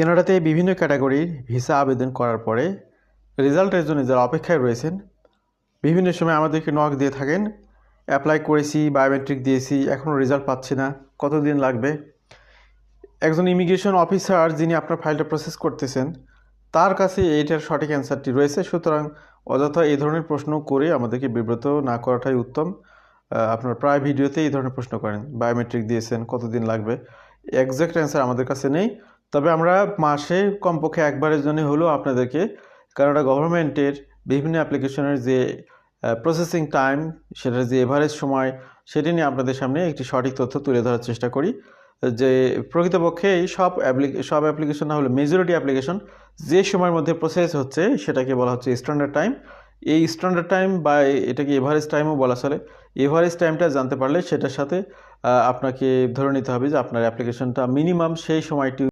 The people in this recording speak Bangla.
কানাডাতে বিভিন্ন ক্যাটাগরির ভিসা আবেদন করার পরে রেজাল্টের জন্য যারা অপেক্ষায় রয়েছেন, বিভিন্ন সময় আমাদেরকে নক দিয়ে থাকেন অ্যাপ্লাই করেছি বায়োমেট্রিক দিয়েছি, এখনও রেজাল্ট পাচ্ছি না, কতদিন লাগবে? একজন ইমিগ্রেশন অফিসার যিনি আপনার ফাইলটা প্রসেস করতেছেন, তার কাছে এইটার সঠিক অ্যান্সারটি রয়েছে। সুতরাং অযথা এই ধরনের প্রশ্ন করে আমাদেরকে বিব্রত না করাটাই উত্তম। আপনার প্রায় ভিডিওতে এই ধরনের প্রশ্ন করেন বায়োমেট্রিক দিয়েছেন, কতদিন লাগবে? একজ্যাক্ট অ্যান্সার আমাদের কাছে নেই। তবে আমরা মাসে কমপক্ষে একবারের জন্য হলেও আপনাদেরকে কানাডা গভর্নমেন্টের বিভিন্ন অ্যাপ্লিকেশনের যে প্রসেসিং টাইম সেটার যে এভারেজ সময়, সেটি নিয়ে আপনাদের সামনে একটি সঠিক তথ্য তুলে ধরার চেষ্টা করি। যে প্রকৃতপক্ষে এই সব সব অ্যাপ্লিকেশন না হলে মেজরিটি অ্যাপ্লিকেশন যে সময়ের মধ্যে প্রসেস হচ্ছে, সেটাকে বলা হচ্ছে স্ট্যান্ডার্ড টাইম এই স্ট্যান্ডার্ড টাইম বা এটাকে এভারেজ টাইমও বলা চলে। এভারেজ টাইমটা জানতে পারলে সেটার সাথে আপনাকে ধরে নিতে হবে যে আপনার অ্যাপ্লিকেশনটা মিনিমাম সেই সময়টি